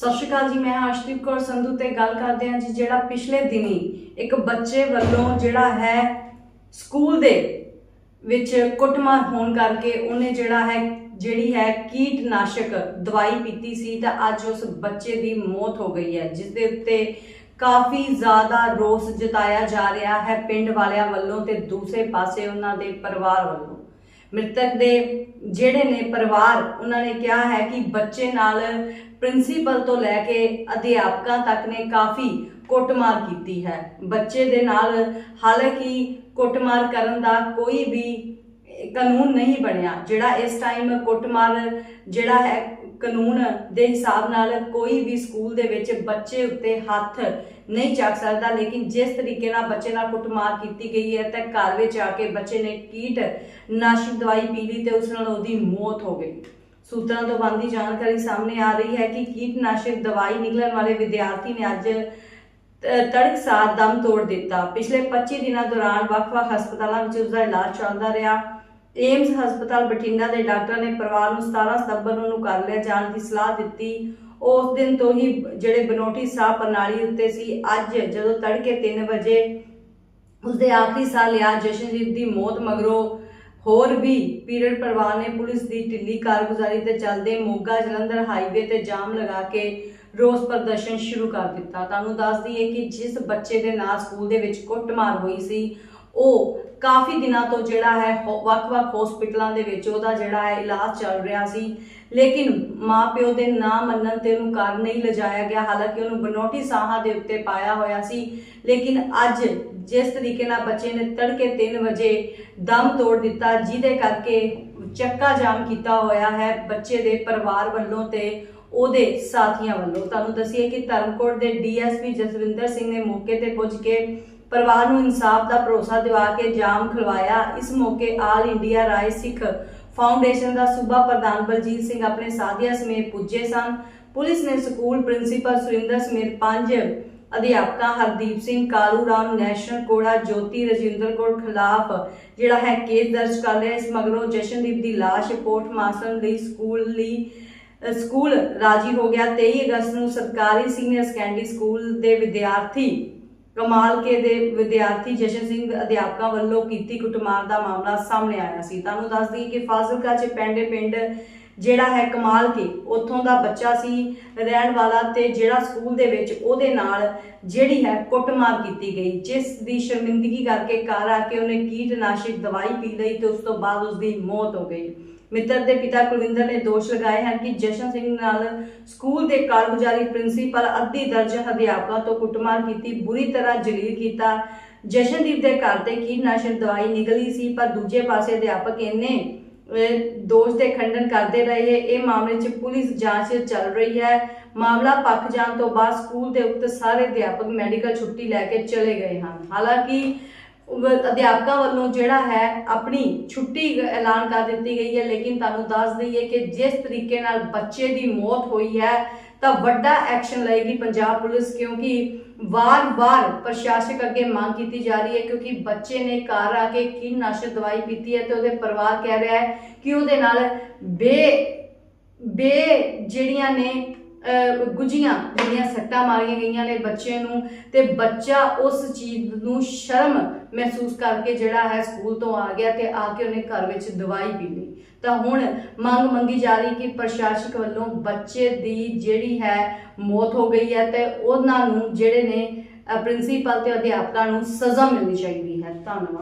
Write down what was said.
ਸਤਿ ਸ਼੍ਰੀ ਅਕਾਲ ਜੀ, ਮੈਂ ਹਾਂ ਕੌਰ ਸੰਧੂ ਤੇ ਗੱਲ ਕਰਦੇ ਹਾਂ ਜੀ, ਜਿਹੜਾ ਪਿਛਲੇ ਦਿਨੀ ਇੱਕ ਬੱਚੇ ਵੱਲੋਂ ਜਿਹੜਾ ਹੈ ਸਕੂਲ ਦੇ ਵਿੱਚ ਕੁੱਟਮਾਰ ਹੋਣ ਕਰਕੇ ਉਹਨੇ ਜਿਹੜਾ ਹੈ, ਜਿਹੜੀ ਹੈ ਕੀਟਨਾਸ਼ਕ ਦਵਾਈ ਪੀਤੀ ਸੀ ਤਾਂ ਅੱਜ ਉਸ ਬੱਚੇ ਦੀ ਮੌਤ ਹੋ ਗਈ ਹੈ, ਜਿਸ ਦੇ ਉੱਤੇ ਕਾਫੀ ਜ਼ਿਆਦਾ ਰੋਸ ਜਤਾਇਆ ਜਾ ਰਿਹਾ ਹੈ ਪਿੰਡ ਵਾਲਿਆਂ ਵੱਲੋਂ ਤੇ ਦੂਸਰੇ ਪਾਸੇ ਉਹਨਾਂ ਦੇ ਪਰਿਵਾਰ ਵੱਲੋਂ। ਮ੍ਰਿਤਕ ਦੇ ਜਿਹੜੇ ਨੇ ਪਰਿਵਾਰ, ਉਹਨਾਂ ਨੇ ਕਿਹਾ ਹੈ ਕਿ ਬੱਚੇ ਨਾਲ ਪ੍ਰਿੰਸੀਪਲ ਤੋਂ ਲੈ ਕੇ ਅਧਿਆਪਕਾਂ ਤੱਕ ਨੇ ਕਾਫੀ ਕੁੱਟਮਾਰ ਕੀਤੀ ਹੈ। ਬੱਚੇ ਦੇ ਨਾਲ ਹਾਲਾਂਕਿ ਕੁੱਟਮਾਰ ਕਰਨ ਦਾ ਕੋਈ ਵੀ ਕਾਨੂੰਨ ਨਹੀਂ ਬਣਿਆ, ਜਿਹੜਾ ਇਸ ਟਾਈਮ ਕੁੱਟਮਾਰ ਜਿਹੜਾ ਹੈ ਕਾਨੂੰਨ ਦੇ ਹਿਸਾਬ ਨਾਲ ਕੋਈ ਵੀ ਸਕੂਲ ਦੇ ਵਿੱਚ ਬੱਚੇ ਉੱਤੇ ਹੱਥ ਨਹੀਂ ਚੱਕ ਸਕਦਾ, ਲੇਕਿਨ ਜਿਸ ਤਰੀਕੇ ਨਾਲ ਬੱਚੇ ਨਾਲ ਕੁੱਟਮਾਰ ਕੀਤੀ ਗਈ ਹੈ ਤਾਂ ਘਰ ਵਿੱਚ ਆ ਕੇ ਬੱਚੇ ਨੇ ਕੀਟ ਨਾਸ਼ਕ ਦਵਾਈ ਪੀ ਲਈ ਤੇ ਉਸ ਨਾਲ ਉਹਦੀ ਮੌਤ ਹੋ ਗਈ। ਸੂਤਰਾਂ ਤੋਂ ਬੰਦੀ ਜਾਣਕਾਰੀ ਸਾਹਮਣੇ ਆ ਰਹੀ ਹੈ ਕਿ ਕੀਟਨਾਸ਼ਕ ਦਵਾਈ ਨਿਕਲਣ ਵਾਲੇ ਵਿਦਿਆਰਥੀ ਨੇ ਅੱਜ ਤੜਕਸਾਰ ਦਮ ਤੋੜ ਦਿੱਤਾ। ਪਿਛਲੇ 25 ਦਿਨਾਂ ਦੌਰਾਨ ਵੱਖ-ਵੱਖ ਹਸਪਤਾਲਾਂ ਵਿੱਚ ਉਸ ਦਾ ਇਲਾਜ ਚੱਲਦਾ ਰਿਹਾ। ਏਮਸ ਹਸਪਤਾਲ ਬਠਿੰਡਾ ਦੇ ਡਾਕਟਰ ਨੇ ਪਰਿਵਾਰ ਨੂੰ 17 ਸਤੰਬਰ ਨੂੰ ਕਰ ਲਿਆ, ਜਾਣ ਦੀ ਸਲਾਹ ਦਿੱਤੀ। ਉਸ ਦਿਨ ਤੋਂ ਹੀ ਜਿਹੜੇ ਬਨੋਟੀ ਸਾਹ ਪ੍ਰਣਾਲੀ ਉੱਤੇ ਸੀ, ਅੱਜ ਜਦੋਂ ਤੜਕੇ 3 ਵਜੇ ਉਸਦੇ ਆਖਰੀ ਸਾਹ ਲਿਆ, ਜਸ਼ਨਦੀਪ ਦੀ ਮੌਤ ਮਗਰੋਂ ਹੋਰ ਵੀ ਪੀਰੀਅਡ ਪਰਿਵਾਰ ਨੇ ਪੁਲਿਸ ਦੀ ਢਿੱਲੀ ਕਾਰਗੁਜ਼ਾਰੀ ਤੇ ਚੱਲਦੇ ਮੋਗਾ ਜਲੰਧਰ ਹਾਈਵੇ ਤੇ ਜਾਮ ਲਗਾ ਕੇ ਰੋਸ ਪ੍ਰਦਰਸ਼ਨ ਸ਼ੁਰੂ ਕਰ ਦਿੱਤਾ। ਤੁਹਾਨੂੰ ਦੱਸ ਦਈਏ ਕਿ ਜਿਸ ਬੱਚੇ ਦੇ ਨਾਲ ਸਕੂਲ ਦੇ ਵਿੱਚ ਕੁੱਟਮਾਰ ਹੋਈ ਸੀ ਉਹ ਕਾਫੀ ਦਿਨਾਂ ਤੋਂ ਜਿਹੜਾ ਹੈ ਵੱਖ-ਵੱਖ ਹਸਪੀਟਲਾਂ ਦੇ ਵਿੱਚ ਉਹਦਾ ਜਿਹੜਾ ਹੈ ਇਲਾਜ ਚੱਲ ਰਿਹਾ ਸੀ। ਲੇਕਿਨ ਮਾਪਿਓ ਦੇ ਨਾ ਮੰਨਣ ਤੇ ਉਹਨੂੰ ਘਰ ਨਹੀਂ ਲਿਜਾਇਆ ਗਿਆ। ਹਾਲਾਂਕਿ ਉਹਨੂੰ ਬਨੋਟੀ ਸਾਹਾਂ ਦੇ ਉੱਤੇ ਪਾਇਆ ਹੋਇਆ ਸੀ। ਲੇਕਿਨ ਅੱਜ ਜਿਸ ਤਰੀਕੇ ਨਾਲ ਬੱਚੇ ਨੇ ਤੜਕੇ 3 ਵਜੇ ਦਮ ਤੋੜ ਦਿੱਤਾ, ਜਿਹਦੇ ਕਰਕੇ ਚੱਕਾ ਜਾਮ ਕੀਤਾ ਹੋਇਆ ਹੈ ਬੱਚੇ ਦੇ ਪਰਿਵਾਰ ਵੱਲੋਂ ਤੇ ਉਹਦੇ ਸਾਥੀਆਂ ਵੱਲੋਂ। ਤੁਹਾਨੂੰ ਦੱਸੀਏ ਕਿ ਧਰਮਕੋਟ ਦੇ ਡੀਐਸਪੀ ਜਸਵਿੰਦਰ ਸਿੰਘ ਨੇ ਮੌਕੇ ਤੇ ਪੁੱਜ ਕੇ ਪਰਿਵਾਰ ਨੂੰ ਇਨਸਾਫ ਦਾ ਭਰੋਸਾ ਦਿਵਾ ਕੇ ਜਾਮ ਖਲਵਾਇਆ। ਇਸ ਮੌਕੇ ਆਲ ਇੰਡੀਆ ਰਾਏ ਸਿੱਖ ਫਾਊਂਡੇਸ਼ਨ ਦਾ ਸੂਬਾ ਪ੍ਰਧਾਨ ਬਲਜੀਤ ਸਿੰਘ ਆਪਣੇ ਸਾਥੀਆਂ ਸਮੇਤ ਪੁੱਜੇ ਸਨ। ਪੁਲਿਸ ਨੇ ਸਕੂਲ ਪ੍ਰਿੰਸੀਪਲ ਸੁਰਿੰਦਰ ਸਮੇਤ ਪੰਜ ਅਧਿਆਪਕਾਂ, ਹਰਦੀਪ ਸਿੰਘ ਕਾਲੂ ਰਾਮ ਨੈਸ਼ਨਲ ਕੋੜਾ, ਜੋਤੀ ਰਜਿੰਦਰ ਕੌਰ ਖਿਲਾਫ ਜਿਹੜਾ ਹੈ ਕੇਸ ਦਰਜ ਕਰ ਲਿਆ। ਇਸ ਮਗਰੋਂ ਜਸ਼ਨਦੀਪ ਦੀ ਲਾਸ਼ ਰਿਪੋਰਟ ਮਾਸਟਰ ਲਈ ਸਕੂਲ ਲਈ ਸਕੂਲ ਰਾਜੀ ਹੋ ਗਿਆ। 23 ਅਗਸਤ ਨੂੰ ਸਰਕਾਰੀ ਸੀਨੀਅਰ ਸੈਕੰਡਰੀ ਸਕੂਲ ਦੇ ਵਿਦਿਆਰਥੀ ਕਮਾਲਕੇ ਦੇ ਵਿਦਿਆਰਥੀ ਜਸ਼ਨ ਸਿੰਘ ਅਧਿਆਪਕਾਂ ਵੱਲੋਂ ਕੀਤੀ ਕੁੱਟਮਾਰ ਦਾ ਮਾਮਲਾ ਸਾਹਮਣੇ ਆਇਆ ਸੀ। ਤੁਹਾਨੂੰ ਦੱਸ ਦਈਏ ਕਿ ਫਾਜ਼ਿਲਕਾ ਚ ਪੈਂਡੇ ਪਿੰਡ ਜਿਹੜਾ ਹੈ ਕਮਾਲ ਕੇ, ਉੱਥੋਂ ਦਾ ਬੱਚਾ ਸੀ, ਰਹਿਣ ਵਾਲਾ ਤੇ ਜਿਹੜਾ ਸਕੂਲ ਦੇ ਵਿੱਚ ਉਹਦੇ ਨਾਲ ਜਿਹੜੀ ਹੈ ਕੁੱਟਮਾਰ ਕੀਤੀ ਗਈ, ਜਿਸ ਦੀ ਸ਼ਰਮਿੰਦਗੀ ਕਰਕੇ ਘਰ ਆ ਕੇ ਉਹਨੇ ਕੀਟਨਾਸ਼ਕ ਦਵਾਈ ਪੀ ਲਈ ਤੇ ਉਸ ਤੋਂ ਬਾਅਦ ਉਸ ਦੀ ਮੌਤ ਹੋ ਗਈ। ਮਿੱਤਰ ਦੇ ਪਿਤਾ ਕੁਲਵਿੰਦਰ ਨੇ ਦੋਸ਼ ਲਗਾਏ ਹਨ ਕਿ ਜਸ਼ਨ ਸਿੰਘ ਨਾਲ ਸਕੂਲ ਦੇ ਕਾਰਗੁਜ਼ਾਰੀ ਪ੍ਰਿੰਸੀਪਲ ਅੱਧੀ ਦਰਜਨ ਅਧਿਆਪਕਾਂ ਤੋਂ ਕੁੱਟਮਾਰ ਕੀਤੀ, ਬੁਰੀ ਤਰ੍ਹਾਂ ਜਲੀਲ ਕੀਤਾ। ਜਸ਼ਨਦੀਪ ਦੇ ਘਰ ਤੇ ਕੀਟਨਾਸ਼ਕ ਦਵਾਈ ਨਿਕਲੀ ਸੀ, ਪਰ ਦੂਜੇ ਪਾਸੇ ਅਧਿਆਪਕ ਇੰਨੇ ਦੋਸ਼ ਦੇ ਖੰਡਨ ਕਰਦੇ ਰਹੇ, ਇਹ ਮਾਮਲੇ 'ਚ ਪੁਲਿਸ ਜਾਂਚ ਚੱਲ ਰਹੀ ਹੈ। ਮਾਮਲਾ ਪੱਖ ਜਾਣ ਤੋਂ ਬਾਅਦ ਸਕੂਲ ਦੇ ਉਕਤ ਸਾਰੇ ਅਧਿਆਪਕ ਮੈਡੀਕਲ ਛੁੱਟੀ ਲੈ ਕੇ ਚਲੇ ਗਏ ਹਨ। ਹਾਲਾਂਕਿ ਅਧਿਆਪਕਾਂ ਵੱਲੋਂ ਜਿਹੜਾ ਹੈ ਆਪਣੀ ਛੁੱਟੀ ਐਲਾਨ ਕਰ ਦਿੱਤੀ ਗਈ ਹੈ, ਲੇਕਿਨ ਤੁਹਾਨੂੰ ਦੱਸ ਦਈਏ ਕਿ ਜਿਸ ਤਰੀਕੇ ਨਾਲ ਬੱਚੇ ਦੀ ਮੌਤ ਹੋਈ ਹੈ, ਤਾਂ ਵੱਡਾ ਐਕਸ਼ਨ ਲਏਗੀ ਪੰਜਾਬ ਪੁਲਿਸ, ਕਿਉਂਕਿ ਵਾਰ-ਵਾਰ ਪ੍ਰਸ਼ਾਸਕ ਅੱਗੇ ਮੰਗ ਕੀਤੀ ਜਾ ਰਹੀ ਹੈ, ਕਿਉਂਕਿ ਬੱਚੇ ਨੇ ਘਰ ਆ ਕੇ ਕੀਟਨਾਸ਼ਕ ਦਵਾਈ ਪੀਤੀ ਹੈ ਤੇ ਉਹਦੇ ਪਰਿਵਾਰ ਕਹਿ ਰਿਹਾ ਹੈ ਕਿ ਉਹਦੇ ਨਾਲ ਬੇ ਬੇ ਜਿਹੜੀਆਂ ਨੇ ਗੁੱਜੀਆਂ ਜਿਹੜੀਆਂ ਸੱਟਾਂ ਮਾਰੀਆਂ ਗਈਆਂ ਨੇ ਬੱਚੇ ਨੂੰ ਤੇ ਬੱਚਾ ਉਸ ਚੀਜ਼ ਨੂੰ ਸ਼ਰਮ ਮਹਿਸੂਸ ਕਰਕੇ ਜਿਹੜਾ ਹੈ ਸਕੂਲ ਤੋਂ ਆ ਗਿਆ ਤੇ ਆ ਕੇ ਉਹਨੇ ਘਰ ਵਿੱਚ ਦਵਾਈ ਪੀ ਲਈ। ਤਾਂ ਹੁਣ ਮੰਗ ਮੰਗੀ ਜਾ ਰਹੀ ਕਿ ਪ੍ਰਸ਼ਾਸਕ ਵੱਲੋਂ ਬੱਚੇ ਦੀ ਜਿਹੜੀ ਹੈ ਮੌਤ ਹੋ ਗਈ ਹੈ ਤੇ ਉਹਨਾਂ ਨੂੰ ਜਿਹੜੇ ਨੇ ਪ੍ਰਿੰਸੀਪਲ ਤੇ ਅਧਿਆਪਕਾਂ ਨੂੰ ਸਜ਼ਾ ਮਿਲਣੀ ਚਾਹੀਦੀ ਹੈ। ਧੰਨਵਾਦ।